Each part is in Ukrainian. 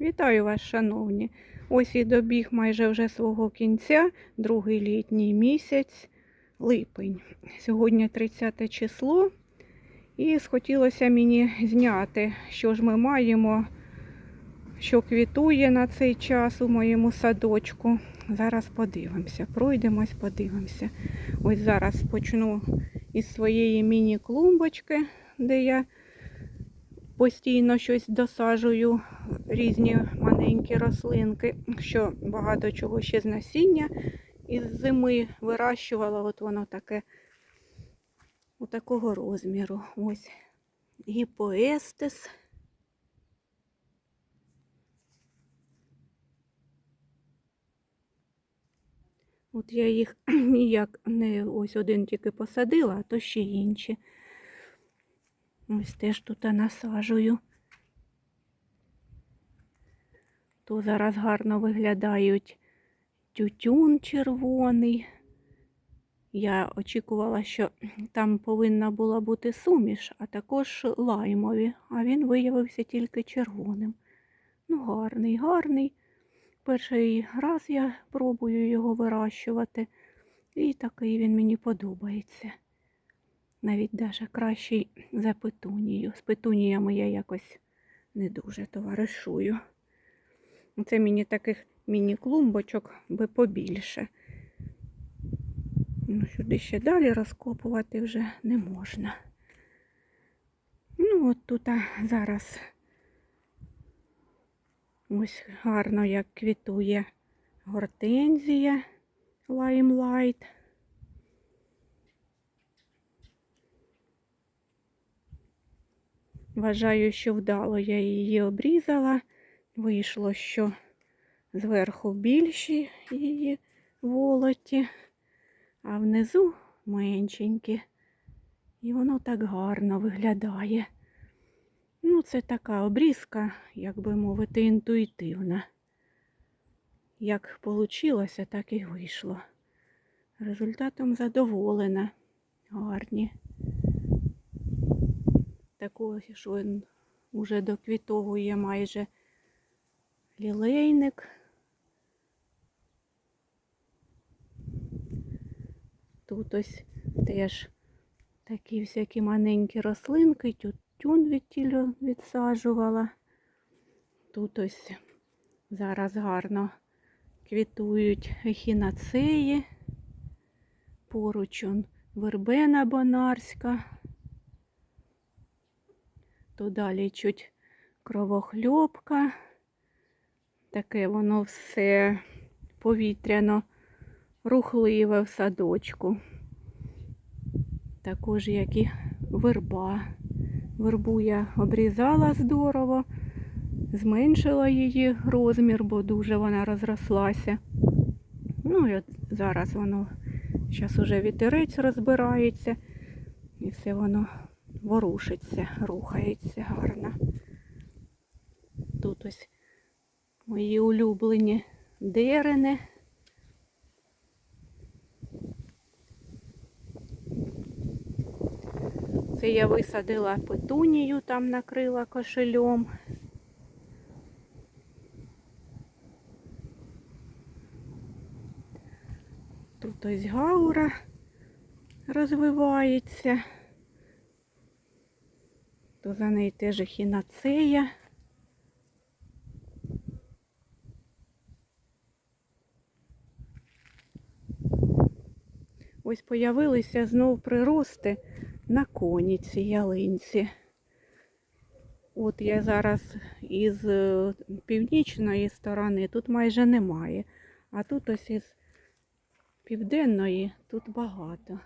Вітаю вас, шановні. Ось і добіг майже вже свого кінця, другий літній місяць, липень. Сьогодні 30 число. І схотілося мені зняти, що ж ми маємо, що квітує на цей час у моєму садочку. Зараз подивимося, пройдемось, подивимося. Ось зараз почну із своєї міні-клумбочки, де я постійно щось досаджую, різні маленькі рослинки, що багато чого ще з насіння із зими вирощувала. От воно таке у такого розміру. Ось гіпоестес. От я їх ніяк не ось один тільки посадила, а то ще інші. Ось теж тут насаджую. То зараз гарно виглядають тютюн червоний. Я очікувала, що там повинна була бути суміш, а також лаймові, а він виявився тільки червоним. Ну, гарний, гарний. Перший раз я пробую його вирощувати, і такий він мені подобається. Навіть даже кращий за петунію. З петуніями я якось не дуже товаришую. Це мені таких міні-клумбочок би побільше. Ну, сюди ще далі розкопувати вже не можна. Ну, от тут зараз ось гарно як квітує гортензія лаймлайт. Вважаю, що вдало я її обрізала. Вийшло, що зверху більші її волоті, а внизу меншенькі. І воно так гарно виглядає. Ну, це така обрізка, як би мовити, інтуїтивна. Як вийшло, так і вийшло. Результатом задоволена. Гарні. Такого, що він уже доквітовує майже лілейник. Тут ось теж такі всякі маленькі рослинки, тютюн від тілю відсаджувала. Тут ось зараз гарно квітують ехінацеї, поруч вербена бонарська. То далі чуть кровохльопка. Таке воно все повітряно рухливе в садочку. Також як і верба. Вербу я обрізала здорово, зменшила її розмір, бо дуже вона розрослася. Ну і от зараз воно, зараз уже вітерець розбирається і все воно ворушиться, рухається гарно. Тут ось мої улюблені дерени. Це я висадила петунію, там накрила кошельом. Тут ось гаура розвивається. За неї теж ехінацея. Ось появилися знов прирости на коні цій ялинці. От я зараз із е, північної сторони тут майже немає, а тут ось із південної тут багато.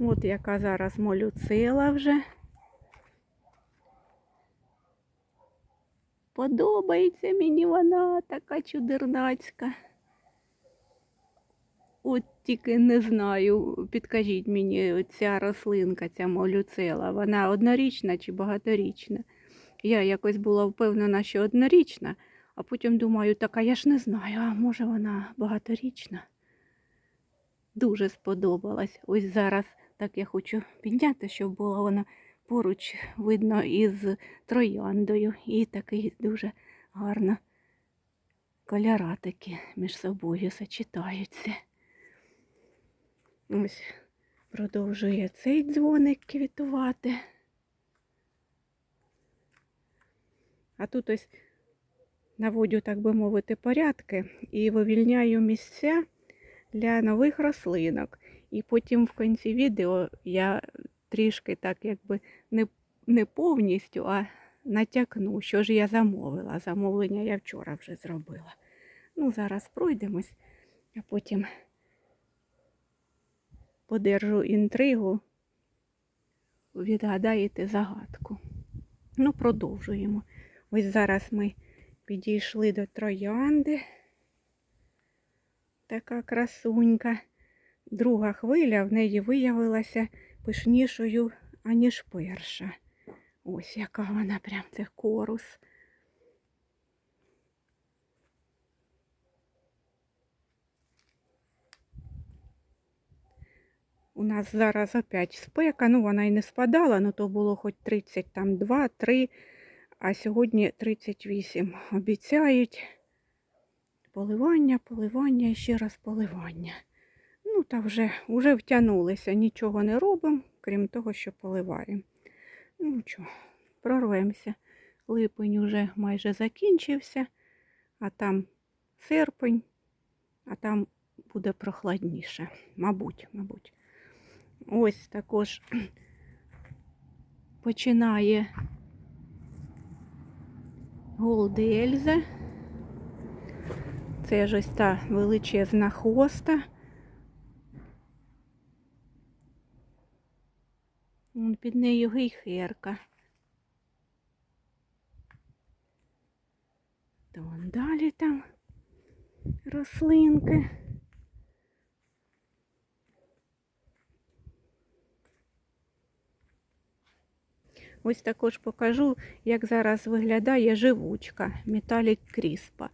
От яка зараз молюцила вже. Подобається мені вона така чудернацька. От тільки не знаю, підкажіть мені, ця рослинка, ця молюцела, вона однорічна чи багаторічна? Я якось була впевнена, що однорічна, а потім думаю, так, а я ж не знаю, а може вона багаторічна. Дуже сподобалась. Ось зараз так я хочу підняти, щоб була вона поруч видно із трояндою. І такий дуже гарно кольора такі між собою сочетаються. Ось продовжує цей дзвоник квітувати. А тут ось наводю, так би мовити, порядки і вивільняю місця для нових рослинок. І потім в кінці відео я трішки так якби не, не повністю, а натякну, що ж я замовила. Замовлення я вчора вже зробила. Ну, зараз пройдемось, а потім подержу інтригу, відгадаєте загадку. Ну, продовжуємо. Ось зараз ми підійшли до троянди. Така красунька. Друга хвиля в неї виявилася пишнішою, аніж перша. Ось яка вона прям це корус. У нас зараз опять спека, ну вона і не спадала, ну то було хоч 32, 3, а сьогодні 38. Обіцяють поливання, поливання і ще раз поливання. Та вже, вже втягнулися, нічого не робимо, крім того, що поливаємо. Ну що, прорвемося. Липень уже майже закінчився, а там серпень, а там буде прохладніше. Мабуть, мабуть. Ось також починає Голди Ельза. Це ж ось та величезна хоста. Вон Під нею гейхерка. То вон далі там рослинки. Ось також покажу, як зараз виглядає живучка Металік Кріспа.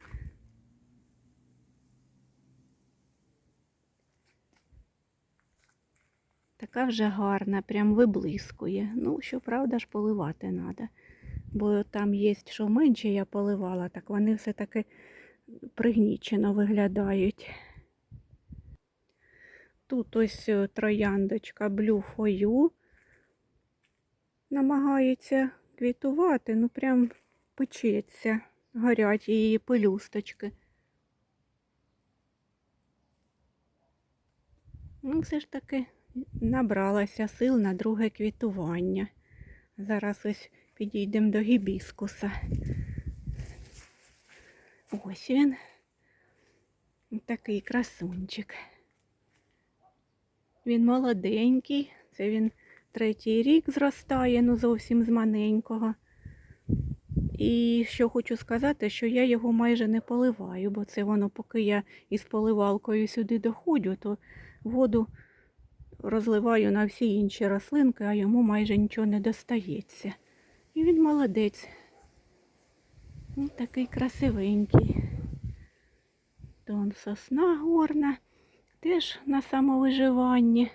Така вже гарна, прям виблискує. Ну, щоправда ж поливати треба. Бо там є, що менше я поливала, так вони все-таки пригнічено виглядають. Тут ось е, трояндочка Blue For You намагається квітувати, ну прям печеться, горять її пелюсточки. Ну, все ж таки набралася сил на друге квітування. Зараз ось підійдемо до гібіскуса. Ось він. Такий красунчик. Він молоденький, це він третій рік зростає, ну зовсім з маленького. І що хочу сказати, що я його майже не поливаю, бо це воно, поки я із поливалкою сюди доходжу, то воду розливаю на всі інші рослинки, а йому майже нічого не достається. І він молодець. Ось такий красивенький. Тон сосна горна, теж на самовиживанні.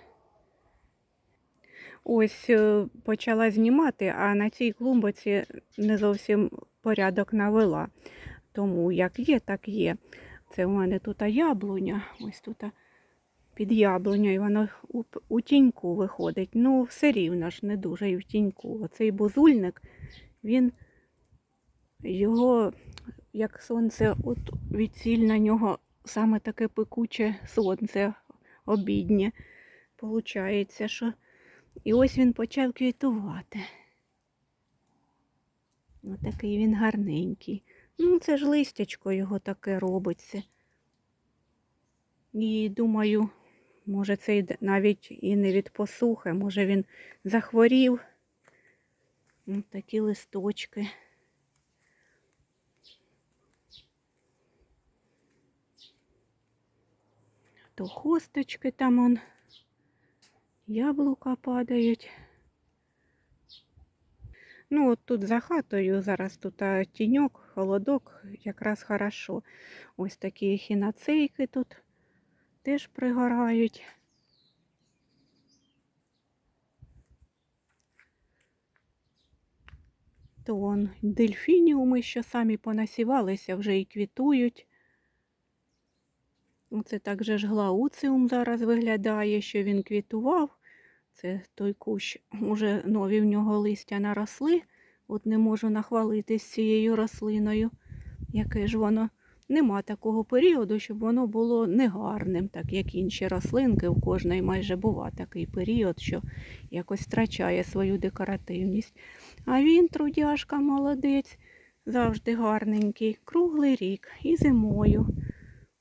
Ось е, почала знімати, а на цій клумбоці не зовсім порядок навела. Тому як є, так є. Це у мене тут яблуня, ось тут під яблунею, воно у, у тіньку виходить. Ну, все рівно ж не дуже і в тіньку. Оцей бузульник, він його, як сонце, от відціль на нього саме таке пекуче сонце обіднє. Получається, що і ось він почав квітувати. Отакий він гарненький. Ну, це ж листячко його таке робиться. І думаю, може це навіть і не від посухи, може він захворів. Ось такі листочки. То хосточки там он, яблука падають. Ну, от тут за хатою зараз тут тіньок, холодок, якраз хорошо. Ось такі хіноцейки тут теж пригорають. То дельфініуми, що самі понасівалися, вже і квітують. Оце так же ж глауціум зараз виглядає, що він квітував. Це той кущ, уже нові в нього листя наросли. От не можу нахвалитись цією рослиною. Яке ж воно нема такого періоду, щоб воно було негарним, так як інші рослинки. У кожної майже бува такий період, що якось втрачає свою декоративність. А він, трудяшка, молодець, завжди гарненький, круглий рік і зимою.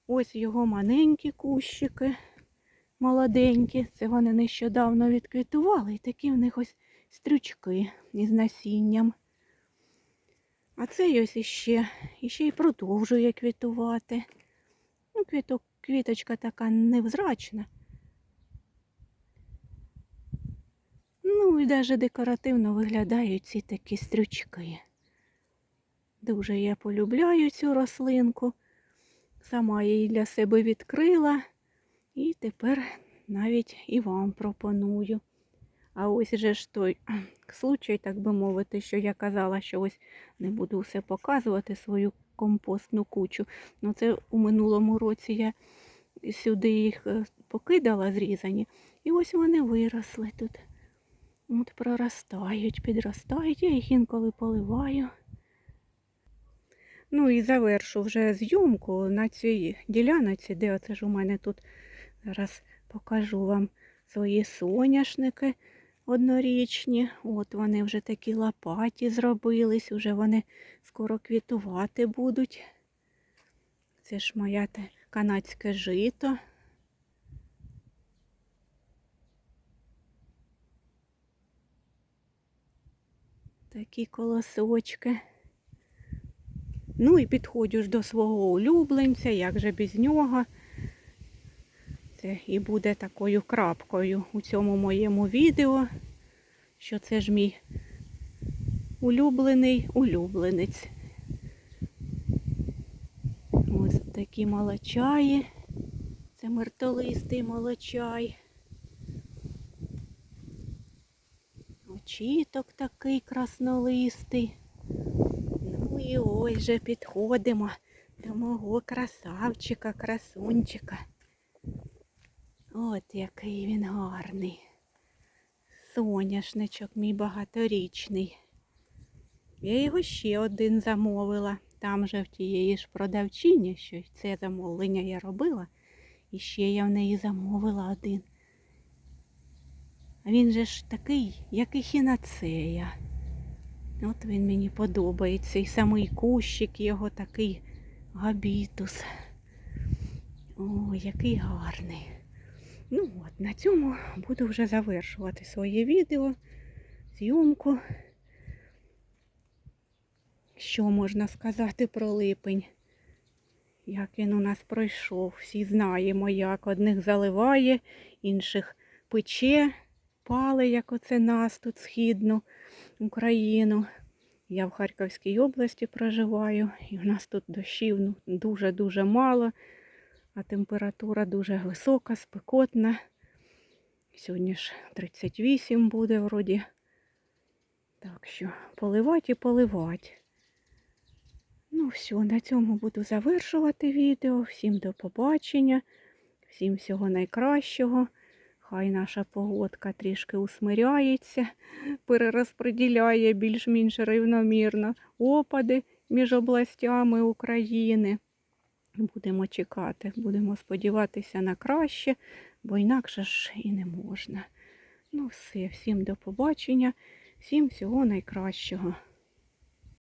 Ось його маленькі кущики, молоденькі. Це вони нещодавно відквітували, і такі в них ось стрючки із насінням. А цей ось іще, іще й продовжує квітувати. Ну, квіток, квіточка така невзрачна. Ну і навіть декоративно виглядають ці такі стрючки. Дуже я полюбляю цю рослинку. Сама її для себе відкрила і тепер навіть і вам пропоную. А ось же ж той случай, так би мовити, що я казала, що ось не буду все показувати свою компостну кучу. Ну це у минулому році я сюди їх е, покидала зрізані, і ось вони виросли тут. От проростають, підростають, я їх інколи поливаю. Ну і завершу вже зйомку на цій ділянці, де оце ж у мене тут зараз покажу вам свої соняшники однорічні. От вони вже такі лопаті зробились, вже вони скоро квітувати будуть. Це ж моя канадське жито. Такі колосочки. Ну і підходжу ж до свого улюбленця, як же без нього. Це і буде такою крапкою у цьому моєму відео, що це ж мій улюблений улюбленець. Ось такі молочаї. Це мертолистий молочай. Очіток такий краснолистий. Ну і ось же підходимо до мого красавчика, красунчика. От який він гарний. Соняшничок мій багаторічний. Я його ще один замовила. Там же в тієї ж продавчині, що це замовлення я робила. І ще я в неї замовила один. А він же ж такий, як і хінацея. От він мені подобається. І самий кущик його такий габітус. О, який гарний. Ну от, на цьому буду вже завершувати своє відео, зйомку. Що можна сказати про липень? Як він у нас пройшов. Всі знаємо, як одних заливає, інших пече, пали, як оце нас тут східну Україну. Я в Харківській області проживаю, і в нас тут дощів ну, дуже-дуже мало, а температура дуже висока, спекотна. Сьогодні ж 38 буде вроді. Так що поливати і поливати. Ну, все, на цьому буду завершувати відео. Всім до побачення, всім всього найкращого. Хай наша погодка трішки усмиряється, перерозподіляє більш-менш рівномірно опади між областями України. Будемо чекати, будемо сподіватися на краще, бо інакше ж і не можна. Ну все, всім до побачення, всім всього найкращого.